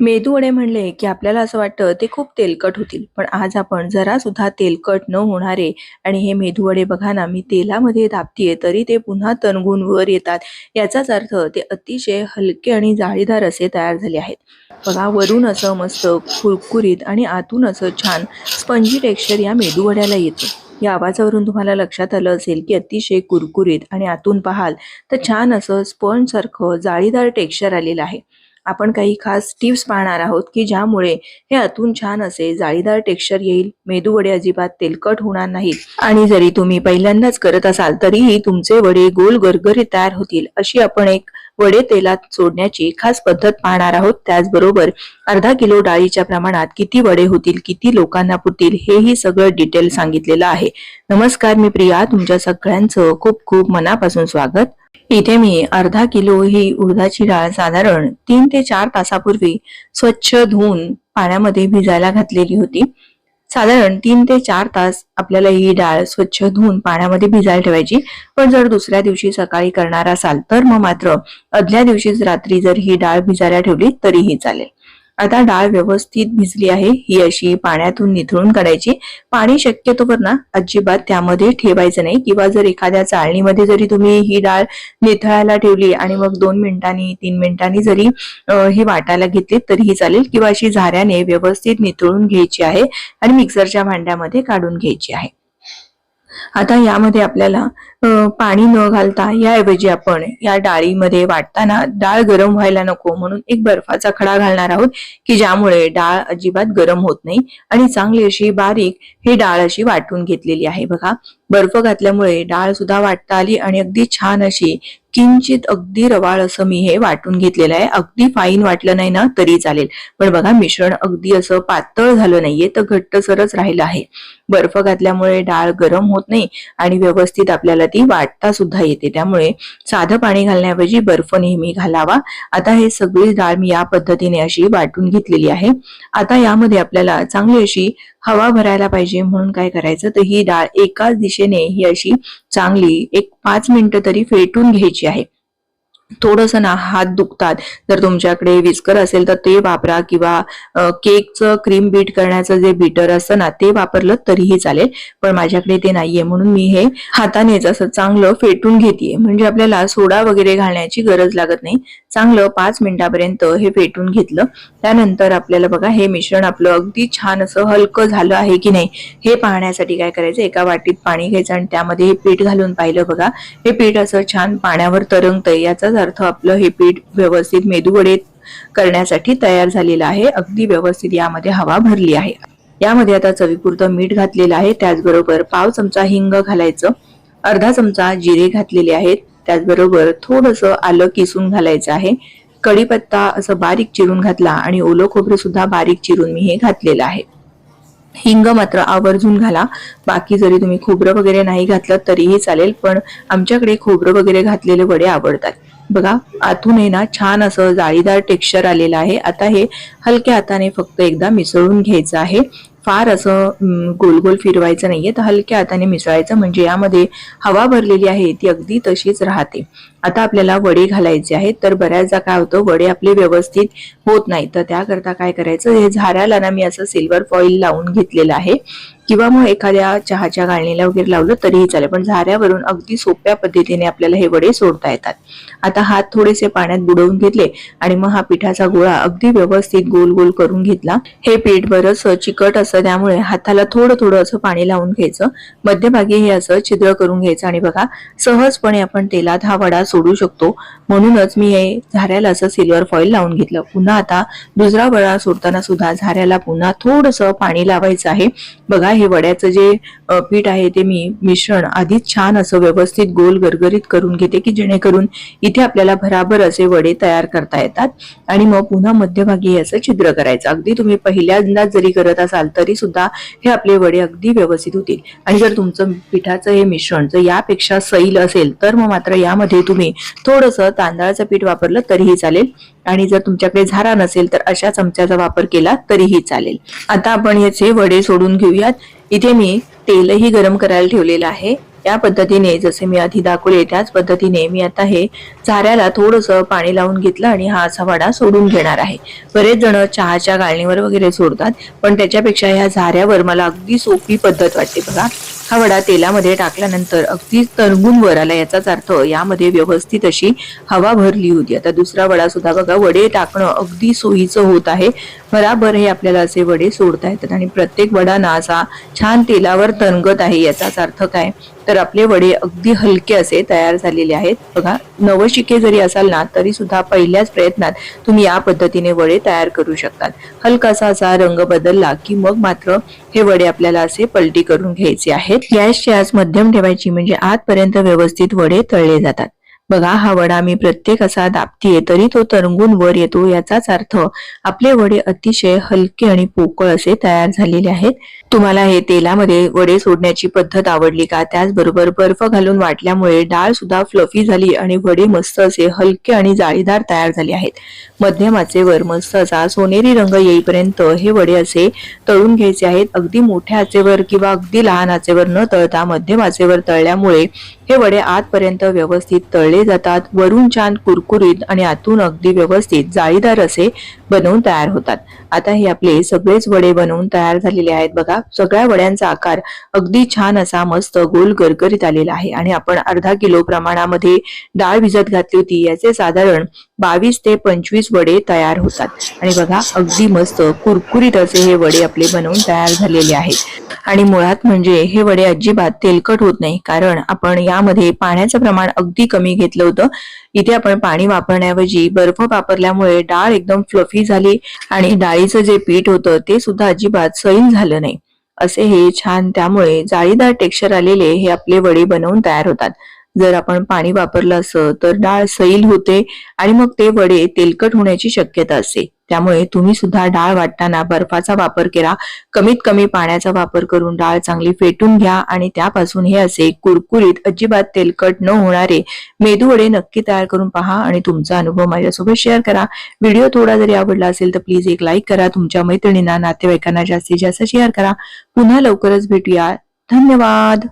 मेदू वडे म्हणले की आपल्याला असं वाटतं ते खूप तेलकट होतील. पण आज आपण जरा सुद्धा तेलकट न होणारे आणि हे मेदू वडे बघा ना मी तेलामध्ये दाबतीये तरी ते पुन्हा तणगून वर येतात. याचाच अर्थ ते अतिशय हलके आणि जाळीदार असे तयार झाले आहेत. बघा वरून असं मस्त कुरकुरीत आणि आतून असं छान स्पंजी टेक्स्चर या मेदू वड्याला येतं. या आवाजावरून तुम्हाला लक्षात आलं असेल की अतिशय कुरकुरीत आणि आतून पाहाल तर छान असं स्पंज सारखं जाळीदार टेक्स्चर आलेलं आहे. आपण काही खास टिप्स पाहणार आहोत की ज्यामुळे हे आतून छान असे जाळीदार टेक्स्चर येईल मेदू वडे अजिबात तेलकट होणार नाहीत. आणि जरी तुम्ही पहिल्यांदाच करत असाल तरीही तुमचे वडे गोल गरगरीत तयार होतील अशी आपण एक वडे तेलात सोडण्याची खास पद्धत पाहणार आहोत. त्याचबरोबर अर्धा किलो डाळीच्या प्रमाणात किती वडे होतील किती लोकांना पुरतील हेही सगळं डिटेल सांगितलेलं आहे. नमस्कार मी प्रिया तुमच्या सगळ्यांचं खूप खूप मनापासून स्वागत. इथे मी अर्धा किलो ही उडदाची डाळ साधारण तीन ते चार तासापूर्वी स्वच्छ धुवून पाण्यामध्ये भिजायला घातलेली होती. साधारण तीन ते चार तास आपल्याला ही डाळ स्वच्छ धुवून पाण्यामध्ये भिजायला ठेवायची. पण जर दुसऱ्या दिवशी सकाळी करणार असाल तर मग मात्र आदल्या दिवशीच रात्री जर ही डाळ भिजायला ठेवली तरीही चालेल. आता डाळ व्यवस्थित भिजली आहे. ही अशी पाण्यातून निथळून काढायची. पाणी शक्यतोवर ना. अजिबात त्यामध्ये ठेवायचं नाही. किंवा जर एखाद्या चाळणीमध्ये जरी तुम्ही ही डाळ निथळायला ठेवली आणि मग दोन मिनिटांनी तीन मिनिटांनी जरी ही वाटायला घेतली तरीही चालेल. किंवा अशी झाऱ्याने व्यवस्थित निथळून घ्यायची आहे आणि मिक्सरच्या भांड्यामध्ये काढून घ्यायची आहे. आता यामध्ये आपल्याला पाणी न घालता याऐवजी आपण या डाळीमध्ये वाटताना डाळ गरम व्हायला नको म्हणून एक बर्फाचा खडा घालणार आहोत की ज्यामुळे डाळ अजिबात गरम होत नाही आणि चांगली अशी बारीक ही डाळ अशी वाटून घेतलेली आहे. बघा बर्फ घातल्यामुळे डाळ सुद्धा वाटता आली आणि अगदी छान अशी किंचित अगदी रवाळ असं मी हे वाटून घेतलेलं आहे. अगदी फाईन वाटलं नाही ना तरी चालेल. पण बघा मिश्रण अगदी असं पातळ झालं नाहीये तर घट्टसरच राहिलं आहे. बर्फ घातल्यामुळे डाळ गरम होत नाही आणि व्यवस्थित आपल्याला ती वाटता सुद्धा येते. त्यामुळे साधं पाणी घालण्याऐवजी बर्फ नेहमी घालावा. आता हे सगळी डाळ मी या पद्धतीने अशी वाटून घेतलेली आहे. आता यामध्ये आपल्याला चांगली अशी हवा भरायला पाहिजे म्हणून काय करायचं? तर ही डाळ एकाच दिशेने ही अशी चांगली एक पाच मिनिटं तरी फेटून घ्यायची आहे. थोडस ना हात दुखतात. जर तुमच्याकडे विस्कर असेल तर ते वापरा किंवा केकचं क्रीम बीट करण्याचं जे बीटर असतं ना ते वापरलं तरीही चालेल. पण माझ्याकडे ते नाहीये. म्हणून मी हे हातानेच असं चांगलं फेटून घेते म्हणजे आपल्याला सोडा वगैरे घालण्याची गरज लागत नाही. चांगलं पाच मिनिटापर्यंत हे फेटून घेतलं. त्यानंतर आपल्याला बघा हे मिश्रण आपलं अगदी छान असं हलकं झालं आहे की नाही हे पाहण्यासाठी काय करायचं? एका वाटीत पाणी घ्यायचं आणि त्यामध्ये हे पीठ घालून पाहिलं बघा. हे पीठ असं छान पाण्यावर तरंगतंय. याचाच अर्थ आपलं हे पीठ व्यवस्थित मेदूवडे करण्यासाठी तयार झालेलं आहे. अगदी व्यवस्थित यामध्ये हवा भरली आहे. यामध्ये आता चवीपुरतं मीठ घातलेलं आहे. त्याचबरोबर पाव चमचा हिंग घालायचं. अर्धा चमचा जिरे घातलेले आहेत. त्याचबरोबर थोडस आलं किसून घालायचं आहे. कढीपत्ता असं बारीक चिरून घातला आणि ओलं खोबरं सुद्धा बारीक चिरून मी हे घातलेलं आहे. हिंग मात्र आवर्जून घाला. बाकी जरी तुम्ही खोबरं वगैरे नाही घातलं तरीही चालेल पण आमच्याकडे खोबरं वगैरे घातलेले वडे आवडतात. बघा आतून हे ना छान असं जाळीदार टेक्स्चर आलेलं आहे. आता हे हलक्या हाताने फक्त एकदा मिसळून घ्यायचं आहे. फार असं गोल गोल फिरवायचं नाहीये. तर हलक्या हाताने मिसळायचं. म्हणजे यामध्ये हवा भरलेली आहे ती अगदी तशीच राहते. आता आपल्याला वडे घालायचे आहेत. तर बऱ्याचदा काय होतं वडे आपले व्यवस्थित होत नाही तर त्याकरता काय करायचं हे झाऱ्याला ना मी असं सिल्वर फॉईल लावून घेतलेलं आहे. किंवा मग एखाद्या चहाच्या गाळणीला वगैरे लावलं तरीही चालेल. पण झाऱ्यावरून अगदी सोप्या पद्धतीने आपल्याला हे वडे सोडता येतात. आता हात थोडेसे पाण्यात बुडवून घेतले आणि मग हा पिठाचा गोळा अगदी व्यवस्थित गोल गोल करून घेतला. हे पीठ बरंच चिकट असतं त्यामुळे हाताला थोडं थोडं असं पाणी लावून घ्यायचं. मध्यभागी हे असं छिद्र करून घ्यायचं आणि बघा सहजपणे आपण तेलात हा वडा सोडू शकतो. म्हणूनच मी हे झाऱ्याला असं सिल्वर फॉईल लावून घेतलं. पुन्हा आता दुसरा वडा सोडताना सुद्धा झाऱ्याला पुन्हा थोडस पाणी लावायचं आहे. बघा हे वड्याचं जे पीठ आहे ते मी मिश्रण आधीच छान असं व्यवस्थित गोल गरगरीत करून घेते की जेणेकरून इथे आपल्याला भराभर असे वडे तयार करता येतात. आणि मग पुन्हा मध्यभागी हे असं छिद्र करायचं. अगदी तुम्ही पहिल्यांदाच जरी करत असाल तर तरी सुद्धा हे आपले वडे अगदी व्यवस्थित होतील. आणि जर तुमचं पिठाचं हे मिश्रण जर यापेक्षा सैल असेल तर मग मात्र यामध्ये तुम्ही थोडंसं तांदळाचं पीठ वापरलं तरीही चालेल. आणि जर तुमच्याकडे झारा नसेल तर अशा चमच्याचा वापर केला तरीही चालेल. आता आपण याचे वडे सोडून घेऊयात. इथे मी तेलही गरम करायला ठेवलेलं आहे. या पद्धतीने जसे मी आधी दाखवले त्याच पद्धतीने मी आता हे झाऱ्याला थोडंसं पाणी लावून घेतलं आणि हा असा वडा सोडून घेणार आहे. बरेच जण चहाच्या गाळणीवर वगैरे सोडतात पण त्याच्यापेक्षा ह्या झाऱ्यावर मला अगदी सोपी पद्धत वाटते बघा. हा वडा तेलामध्ये टाकल्यानंतर अगदी तरंगून वर आला याचाच अर्थ यामध्ये व्यवस्थित अशी हवा भरली होती. आता दुसरा वडा सुद्धा बघा वडे टाकणं अगदी सोयीचं होत आहे. बराबर हे आपल्याला असे वडे सोडता येतात आणि प्रत्येक वडा ना असा छान तेलावर तरंगत आहे याचाच अर्थ काय? तर आपले वडे अगदी हलके असे तयार झालेले आहेत. बघा नवशिके जरी असाल ना तरी सुद्धा पहिल्याच प्रयत्नात तुम्ही या पद्धतीने वडे तयार करू शकतात. हलकासा असा रंग बदलला की मग मात्र हे वडे आपल्याला असे पलटी करून घ्यायचे आहेत. गॅसची आज मध्यम ठेवायची म्हणजे आजपर्यंत व्यवस्थित वडे तळले जातात. बघा हा वडा मी प्रत्येक असा दाबतीये तरी तो तरंगून वर येतो याचाच अर्थ आपले वडे अतिशय हलके आणि पोकळ असे तयार झालेले आहेत. तुम्हाला हे तेलामध्ये वडे सोडण्याची पद्धत आवडली का? त्याचबरोबर बर्फ घालून वाटल्यामुळे डाळ सुद्धा फ्लफी झाली आणि वडे मस्त असे हलके आणि जाळीदार तयार झाले आहेत. मध्यमाचे वर मस्त असा सोनेरी रंग येईपर्यंत हे वडे असे तळून घ्यायचे आहेत. अगदी मोठ्या आचेवर किंवा अगदी लहान आचेवर न तळता मध्यम आचेवर तळल्यामुळे हे वडे आतपर्यंत व्यवस्थित तळले जातात. वरून छान कुरकुरीत आणि आतून अगदी व्यवस्थित जाळीदार असे बनवून तयार होतात. आता हे आपले सगळेच वडे बनवून तयार झालेले आहेत. बघा सगळ्या वड्यांचा आकार अगदी छान असा मस्त गोल गरगरीत आलेला आहे. आणि आपण अर्धा किलो प्रमाणामध्ये डाळ भिजत घातली होती. याचे साधारण बावीस ते पंचवीस वडे तयार होतात. आणि बघा अगदी मस्त कुरकुरीत असे हे वडे आपले बनवून तयार झालेले आहेत. आणि मुळात म्हणजे हे वडे अजिबात तेलकट होत नाही. कारण आपण या यामध्ये पाण्याचं प्रमाण अगदी कमी घेतलं होतं. इथे आपण पाणी वापरण्याऐवजी बर्फ वापरल्यामुळे डाळ एकदम फ्लफी झाली आणि डाळीचं जे पीठ होतं ते सुद्धा अजिबात सैल झालं नाही. असे हे छान त्यामुळे जाळीदार टेक्स्चर आलेले हे आपले वडे बनवून तयार होतात. जर आपण पाणी वापरलं असं तर डाळ सैल होते आणि मग ते वडे तेलकट होण्याची शक्यता असते. त्यामुळे तुम्ही सुद्धा डाळ वाटताना बर्फाचा वापर केला कमीत कमी पाण्याचा वापर करून डाळ चांगली फेटून घ्या आणि त्यापासून हे असे कुरकुरीत अजिबात तेलकट न होणारे मेदू वडे नक्की तयार करून पहा आणि तुमचा अनुभव माझ्यासोबत शेअर करा. व्हिडिओ थोडा जरी आवडला असेल तर प्लीज एक लाईक करा तुमच्या मैत्रिणींना नातेवाईकांना जास्तीत जास्त शेअर करा. पुन्हा लवकरच भेटूया. धन्यवाद!